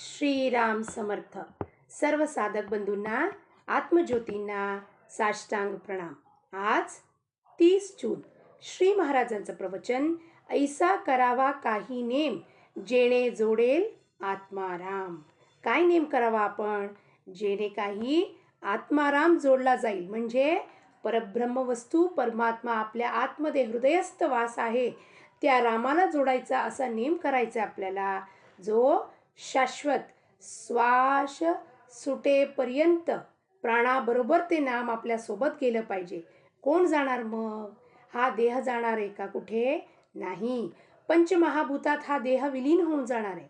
श्रीराम समर्थ. सर्व साधक बंधूंना आत्मज्योतींना साष्टांग प्रणाम. आज तीस जून. श्री महाराजांचं प्रवचन ऐसा करावा काही नेम जेणे जोडेल आत्माराम. काय नेम करावा आपण? जेणे काही आत्माराम जोडला जाईल. म्हणजे परब्रह्म वस्तू परमात्मा आपल्या आतमध्ये हृदयस्थ वास आहे. त्या रामाला जोडायचा असा नेम करायचा आपल्याला जो शाश्वत श्वास सुटेपर्यंत प्राणाबरोबर ते नाम आपल्यासोबत गेलं पाहिजे. कोण जाणार मग? हा देह जाणार आहे का कुठे? नाही. पंचमहाभूतात हा देह विलीन होऊन जाणार आहे.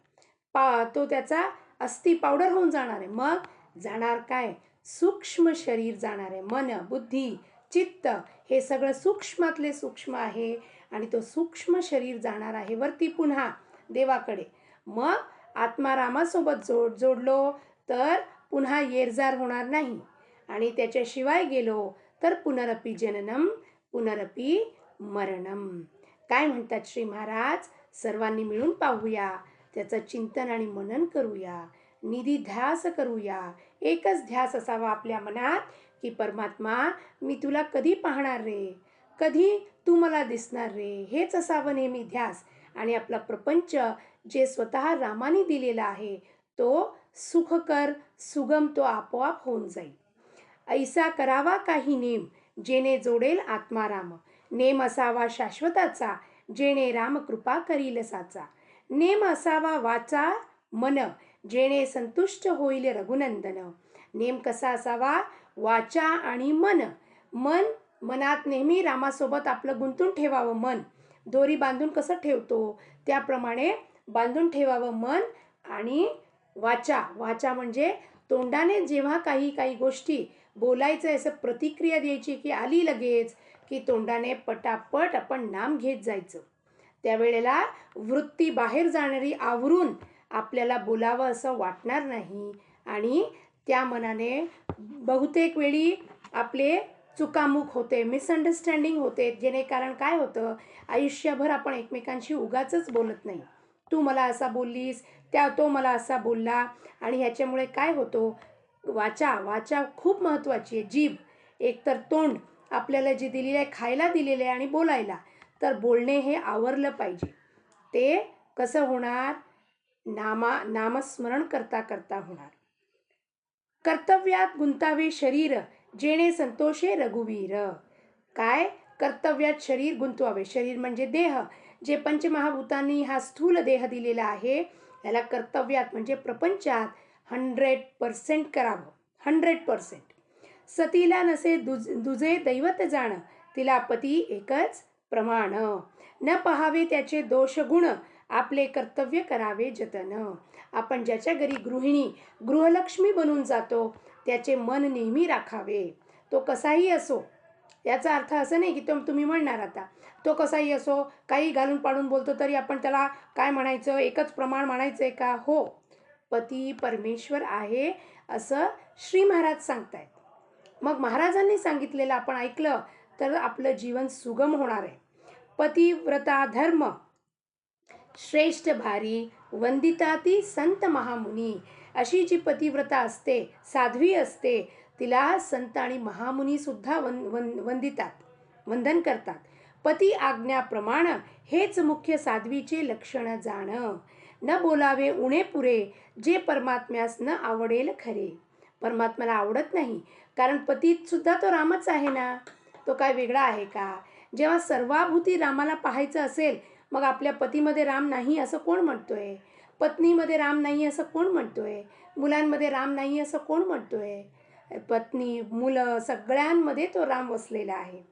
पा तो त्याचा अस्थि पावडर होऊन जाणार आहे. मग जाणार काय? सूक्ष्म शरीर जाणार आहे. मन बुद्धी चित्त हे सगळं सूक्ष्मातले सूक्ष्म आहे आणि तो सूक्ष्म शरीर जाणार आहे वरती पुन्हा देवाकडे. मग आत्मारामासोबत जोड जोडलो तर पुन्हा येरजार होणार नाही. आणि त्याच्याशिवाय गेलो तर पुनरपी जननम पुनरपी मरणम. काय म्हणतात श्री महाराज? सर्वांनी मिळून पाहूया. त्याचं चिंतन आणि मनन करूया. निधी ध्यास करूया. एकच ध्यास असावा आपल्या मनात की परमात्मा मी तुला कधी पाहणार रे? कधी तू मला दिसणार रे? हेच असावं नेहमी ध्यास. आणि आपला प्रपंच जे स्वतः रामाने दिलेला आहे तो सुखकर सुगम तो आपोआप होऊन जाईल. ऐसा करावा काही नेम जेणे जोडेल आत्माराम. नेम असावा शाश्वताचा जेणे राम कृपा करील साचा. नेम असावा वाचा मन जेणे संतुष्ट होईल रघुनंदन. नेम कसा असावा? वाचा आणि मन. मन मनात नेहमी रामासोबत आपलं गुंतून ठेवावं मन. दोरी बांधून कसं ठेवतो? त्याप्रमाणे बांधून ठेवावं मन आणि वाचा. वाचा म्हणजे तोंडाने जेव्हा काही काही गोष्टी बोलायचं असं प्रतिक्रिया द्यायची की आली लगेच की तोंडाने पटापट आपण नाम घेत जायचं. त्यावेळेला वृत्ती बाहेर जाणारी आवरून आपल्याला बोलावं असं वाटणार नाही आणि त्या मनाने बहुतेक वेळी आपले चुकामुख होते मिसअंडरस्टँडिंग होते जेणे कारण काय होतं आयुष्यभर आपण एकमेकांशी उगाच बोलत नाही. तू मला असा बोललीस त्या तो मला असा बोलला. आणि ह्याच्यामुळे काय होतो? वाचा वाचा खूप महत्त्वाची आहे. जीभ एकतर तोंड आपल्याला जे दिलेलं आहे खायला दिलेलं आहे आणि बोलायला तर बोलणे हे आवरलं पाहिजे. ते कसं होणार? नामा नामस्मरण करता करता होणार. कर्तव्यात गुंतावे शरीर जेणे संतोषे रघुवीर. काय? कर्तव्यात शरीर गुंतवावे. शरीर म्हणजे देह. जे पंचमहाभूतांनी हा स्थूल देह दिलेला आहे याला कर्तव्यात म्हणजे प्रपंचात हंड्रेड पर्सेंट करावं. हंड्रेड पर्सेंट सतीला नसे दुज दुजे दैवत जाण तिला पती एकच प्रमाण. न पहावे त्याचे दोष गुण आपले कर्तव्य करावे जतन. आपण ज्याच्या घरी गृहिणी गृहलक्ष्मी बनून जातो त्याचे मन नेहमी राखावे. तो कसाही असो याचा अर्थ असं नाही की तो तुम्ही म्हणणार आता. तो कसाही असो काही घालून पाडून बोलतो तरी आपण त्याला काय म्हणायचं? एकच प्रमाण म्हणायचं आहे का? हो. पती परमेश्वर आहे असं श्री महाराज सांगतायत. मग महाराजांनी सांगितलेलं आपण ऐकलं तर आपलं जीवन सुगम होणार आहे. पतिव्रता धर्म. श्रेष्ठ भारी वंदिता ती संत महामुनी. अशी जी पतिव्रता असते साध्वी असते तिला संत आणि महामुनीसुद्धा वन वन वंदितात वंदन करतात. पती आज्ञाप्रमाणे हेच मुख्य साध्वीचे लक्षण जाण. न बोलावे उणे पुरे जे परमात्म्यास न आवडेल खरे. परमात्म्याला आवडत नाही कारण पतीत सुद्धा तो रामच आहे ना? तो काय वेगळा आहे का? जेव्हा सर्वाभूती रामाला पाहायचं असेल मग आपल्या पतीमध्ये राम नाही असं कोण म्हणतोय? पत्नीमध्ये राम नाही असं कोण म्हणतोय? मुलांमध्ये राम नाही असं कोण म्हणतोय? पत्नी मुलं सगळ्यांमध्ये तो राम वसलेला आहे.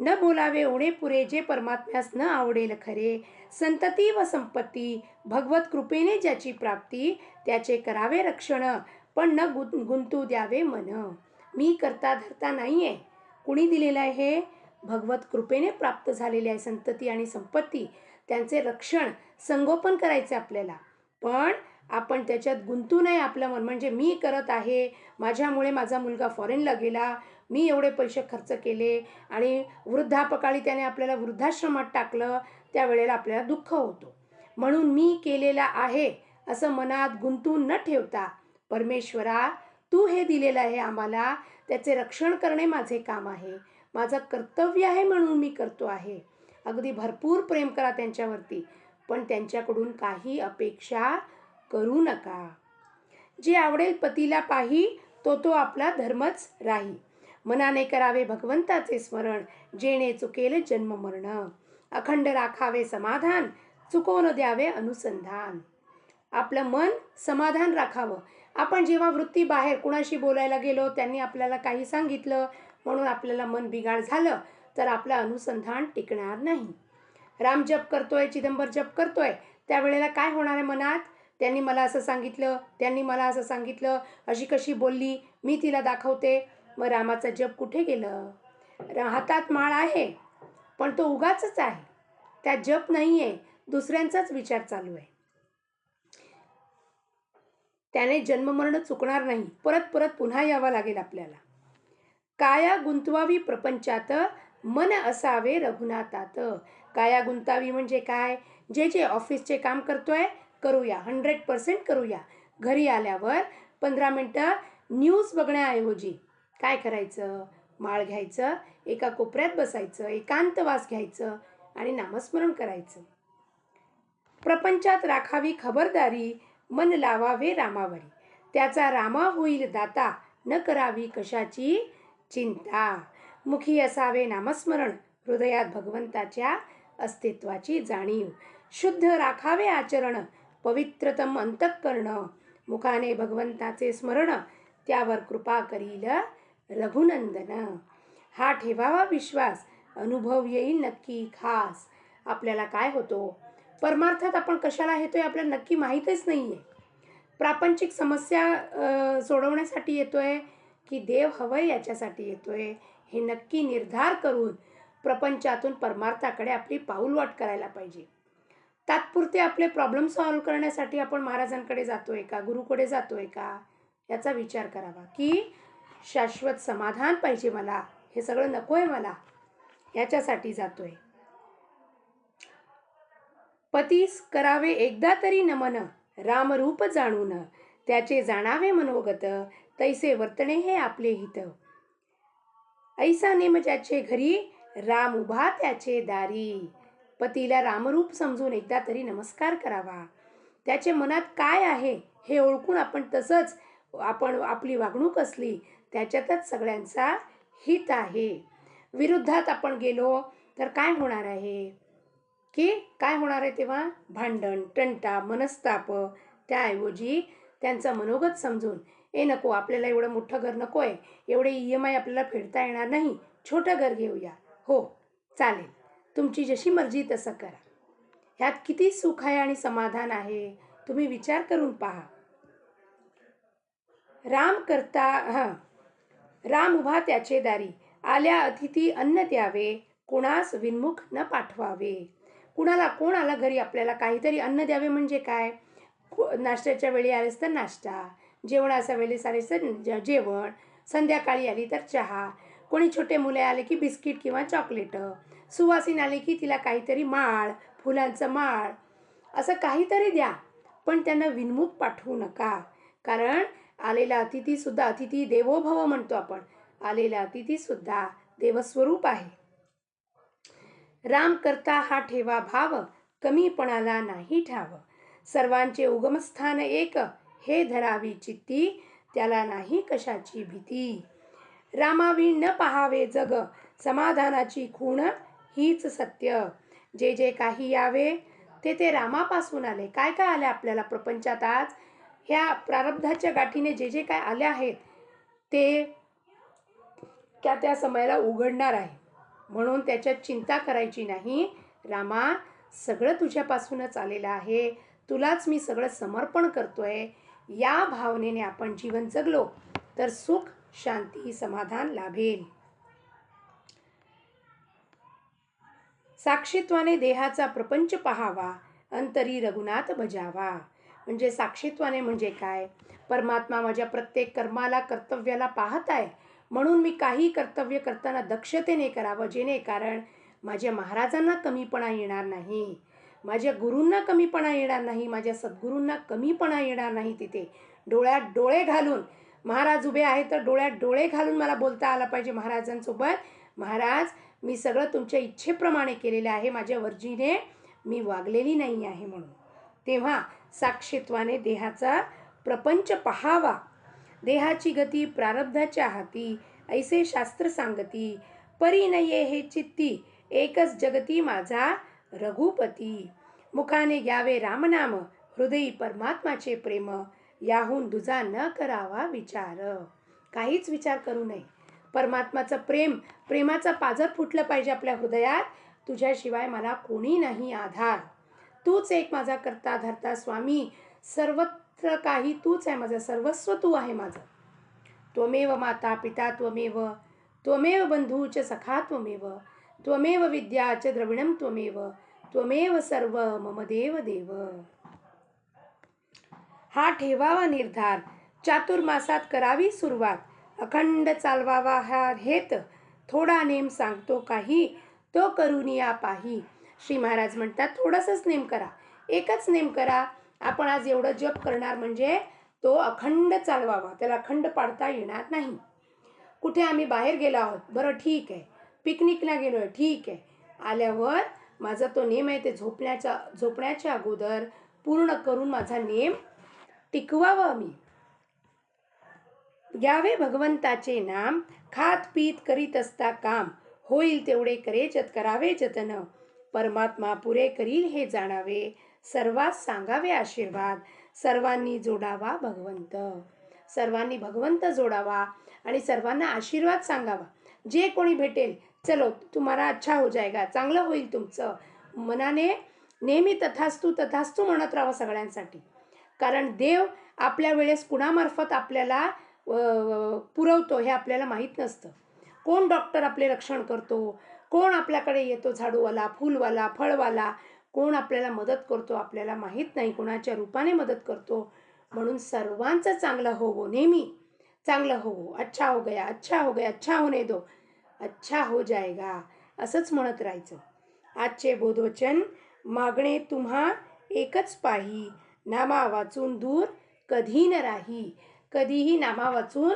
न बोलावे उणे पुरे जे परमात्म्यास न आवडेल खरे. संतती व संपत्ती भगवत कृपेने ज्याची प्राप्ती त्याचे करावे रक्षण पण न गुं गुंतू द्यावे मन. मी करता धरता नाही आहे कुणी दिलेलं आहे? हे भगवत कृपेने प्राप्त झालेले आहे संतती आणि संपत्ती. त्यांचे रक्षण संगोपन करायचे आपल्याला. पण आपण त्याच्यात गुंतू नये आपलं मन. म्हणजे मी करत आहे माझ्यामुळे माझा मुलगा फॉरेनला गेला मी एवढे पैसे खर्च केले आणि वृद्धापकाळी त्याने आपल्याला वृद्धाश्रमात टाकलं त्यावेळेला आपल्याला दुःख होतो. म्हणून मी केलेला आहे असं मनात गुंतून न ठेवता परमेश्वरा तू हे दिलेलं आहे आम्हाला त्याचे रक्षण करणे माझे काम आहे माझं कर्तव्य आहे म्हणून मी करतो आहे. अगदी भरपूर प्रेम करा त्यांच्यावरती पण त्यांच्याकडून काही अपेक्षा करू नका. जे आवडेल पतीला पाही तो तो आपला धर्मच राही. मनाने करावे भगवंताचे स्मरण जेणे चुकेल जन्म मरण. अखंड राखावे समाधान चुकवून द्यावे अनुसंधान. आपलं मन समाधान राखावं. आपण जेव्हा वृत्ती बाहेर कुणाशी बोलायला गेलो त्यांनी आपल्याला काही सांगितलं म्हणून आपल्याला मन बिघाड झालं तर आपलं अनुसंधान टिकणार नाही. राम जप करतोय चिदंबर जप करतोय त्यावेळेला काय होणार आहे मनात? त्यांनी मला असं सांगितलं त्यांनी मला असं सांगितलं अशी कशी बोलली मी तिला दाखवते. मग रामाचं जप कुठे गेलं? हातात माळ आहे पण तो उगाच आहे. त्या जप नाही आहे दुसऱ्यांचाच विचार चालू आहे. त्याने जन्ममरण चुकणार नाही परत परत पुन्हा यावं लागेल आपल्याला. काया गुंतवावी प्रपंचात मन असावे रघुनाथात. काया गुंतावी म्हणजे काय? जे जे ऑफिसचे काम करतोय करूया. हंड्रेड पर्सेंट करूया. घरी आल्यावर पंधरा मिनटं न्यूज बघण्याऐवजी काय करायचं? माळ घ्यायचं एका कोपऱ्यात बसायचं एकांतवास घ्यायचं आणि नामस्मरण करायचं. प्रपंचात राखावी खबरदारी मन लावावे रामावरी. त्याचा रामा होईल दाता न करावी कशाची चिंता. मुखी असावे नामस्मरण हृदयात भगवंताच्या अस्तित्वाची जाणीव. शुद्ध राखावे आचरण पवित्रतम अंतःकरण मुखाने भगवंताचे स्मरण त्यावर कृपा करील रघुनंदन. हा ठेवावा विश्वास अनुभव येईल नक्की खास. आपल्याला काय होतो? परमार्थात आपण कशाला येतोय आपल्याला नक्की माहीतच नाही आहे प्रापंचिक समस्या सोडवण्यासाठी येतो आहे की देव हवंय याच्यासाठी येतो आहे हे नक्की निर्धार करून प्रपंचातून परमार्थाकडे आपली पाऊलवाट करायला पाहिजे. तात्पुरते आपले प्रॉब्लेम सॉल्व करण्यासाठी आपण महाराजांकडे जातोय का? गुरुकडे जातोय का? याचा विचार करावा. की शाश्वत समाधान पाहिजे मला. हे सगळं नको आहे मला. याच्यासाठी जातोय. पतीस करावे एकदा तरी नमन. रामरूप जाणून. त्याचे जाणावे मनोगत. तैसे वर्तणे हे आपले हित. ऐसा नेम ज्याचे घरी राम उभा त्याचे दारी. पतीला रामरूप समजून एकदा तरी नमस्कार करावा. त्याचे मनात काय आहे हे ओळखून आपण तसंच आपण आपली वागणूक असली त्याच्यातच सगळ्यांचा हित आहे. विरुद्धात आपण गेलो तर काय होणार आहे? की काय होणार आहे तेव्हा? भांडण टंटा मनस्ताप त्याऐवजी त्यांचं मनोगत समजून ए नको आपल्याला एवढं मोठं घर नको आहे एवढे ई एम आय आपल्याला फेडता येणार नाही. छोटं घर घेऊया. हो चालेल. तुमची जशी मर्जी तसं करा. ह्यात किती सुख आहे आणि समाधान आहे तुम्ही विचार करून पहा. राम करता हां. राम उभा त्याचे दारी. आल्या अतिथी अन्न द्यावे कुणास विनमुख न पाठवावे. कुणाला कोण आला घरी आपल्याला काहीतरी अन्न द्यावे म्हणजे काय? नाश्त्याच्या वेळी आलेस तर नाश्ता जेवणाच्या वेळेस आलेस तर जेवण संध्याकाळी आली तर चहा. कोणी छोटे मुले आले की बिस्किट किंवा चॉकलेट. सुवासिन आली की तिला काहीतरी माळ फुलांचं माळ असं काहीतरी द्या. पण त्यांना विनमुख पाठवू नका. कारण आलेला अतिथीसुद्धा अतिथी देवो भव म्हणतो आपण. आलेला अतिथीसुद्धा देवस्वरूप आहे. राम करता हा ठेवा भाव कमीपणाला नाही ठाव. सर्वांचे उगमस्थान एक हे धरावी चित्ती त्याला नाही कशाची भीती. रामावी न पहावे जग समाधानाची खूण हीच सत्य. जे जे काही यावे ते ते रामापासून आले. काय काय आले आपल्याला प्रपंचात आज? ह्या प्रारब्धाच्या गाठीने जे जे काय आले आहेत ते त्या त्या समयाला उघडणार आहे. म्हणून त्याच्यात चिंता करायची नाही. रामा सगळं तुझ्यापासूनच आलेलं आहे. तुलाच मी सगळं समर्पण करतोय. या भावनेने आपण जीवन जगलो तर सुख शांती समाधान लाभेल. साक्षीत्वाने देहाचा प्रपंच पहावा अंतरी रघुनाथ बजावा. म्हणजे साक्षीत्वाने म्हणजे काय? परमात्मा माझ्या प्रत्येक कर्माला कर्तव्याला पाहत आहे. म्हणून मी काही कर्तव्य करताना दक्षतेने करावं जेणे कारण माझ्या महाराजांना कमीपणा येणार नाही. माझ्या गुरूंना कमीपणा येणार नाही. माझ्या सद्गुरूंना कमीपणा येणार नाही तिथे. डोळ्यात डोळे घालून. महाराज उभे आहेत तर डोळ्यात डोळे घालून मला बोलता आलं पाहिजे महाराजांसोबत. महाराज मी सगळं तुमच्या इच्छेप्रमाणे केलेलं आहे. माझ्या वर्जीने मी वागलेली नाही आहे म्हणून. तेव्हा साक्षित्वाने देहाचा प्रपंच पहावा. देहाची गती प्रारब्धाच्या हाती ऐसे शास्त्र सांगती परी नये हे चित्ती एकच जगती माझा रघुपती. मुखाने घ्यावे रामनाम हृदयी परमात्माचे प्रेम याहून दुजा न करावा विचार. काहीच विचार करू नये. परमात्माचं प्रेम प्रेमाचा पाजर फुटलं पाहिजे आपल्या हृदयात तुझ्याशिवाय मला कोणी नाही आधार. तूच एक माझा करता धरता स्वामी सर्वत्र काही तूच आहे माझं सर्वस्व तू आहे माझं. त्वमेव माता पिता त्वमेव त्वमेव बंधू च सखा त्वमेव त्वमेव विद्या च द्रविणं त्वमेव त्वमेव सर्व मम देव देव. हा ठेवावा निर्धार चातुर्मासात करावी सुरुवात. अखंड चालवावा हा हेत. थोडा नेम सांगतो काही तो करुनिया पाही श्री महाराज म्हणतात थोडंसंच नेम करा. एकच नेम करा. आपण आज एवढं जप करणार म्हणजे तो अखंड चालवावा. त्याला अखंड पाडता येणार नाही. कुठे आम्ही बाहेर गेलो आहोत? बरं ठीक आहे. पिकनिकला गेलो आहे ठीक आहे. आल्यावर माझा तो नेम आहे ते झोपण्याच्या झोपण्याच्या अगोदर पूर्ण करून माझा नेम टिकवावा मी घ्यावे भगवंताचे नाम खात पीत करीत असता काम. होईल तेवढे करे जत करावे जतन. परमात्मा पुरे करील हे जाणावे. सर्वात सांगावे आशीर्वाद. सर्वांनी जोडावा भगवंत. सर्वांनी भगवंत जोडावा आणि सर्वांना आशीर्वाद सांगावा. जे कोणी भेटेल चलो तुम्हाला अच्छा हो जाएगा चांगलं होईल तुमचं. मनाने नेहमी तथास्तू तथास्तू म्हणत राहावं सगळ्यांसाठी. कारण देव आपल्या वेळेस कुणामार्फत आपल्याला पुरवतो हे आपल्याला माहीत नसतं. कोण डॉक्टर आपले रक्षण करतो? कोण आपल्याकडे येतो झाडूवाला फुलवाला फळवाला? कोण आपल्याला मदत करतो? आपल्याला माहीत नाही कोणाच्या रूपाने मदत करतो. म्हणून सर्वांचं चांगलं होवो नेहमी. चांगलं होवो. अच्छा हो गया अच्छा हो गया अच्छा होने दो. अच्छा हो जाएगा. असंच म्हणत राहायचं. आजचे बोधवचन मागणे तुम्हा एकच पाही नामा वाचून दूर कधी न राही. कधीही नामा वाचून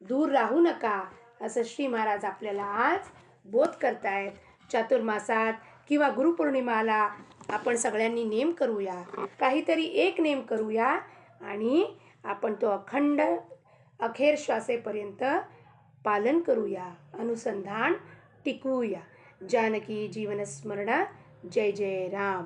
दूर राहू नका असं श्री महाराज आपल्याला आज बोध करतायत. चातुर्मासात किंवा गुरुपौर्णिमाला आपण सगळ्यांनी नेम करूया काहीतरी एक नेम करूया आणि आपण तो अखंड अखेर श्वासेपर्यंत पालन करूया अनुसंधान टिकवूया. जानकी जीवनस्मरण जय जय राम.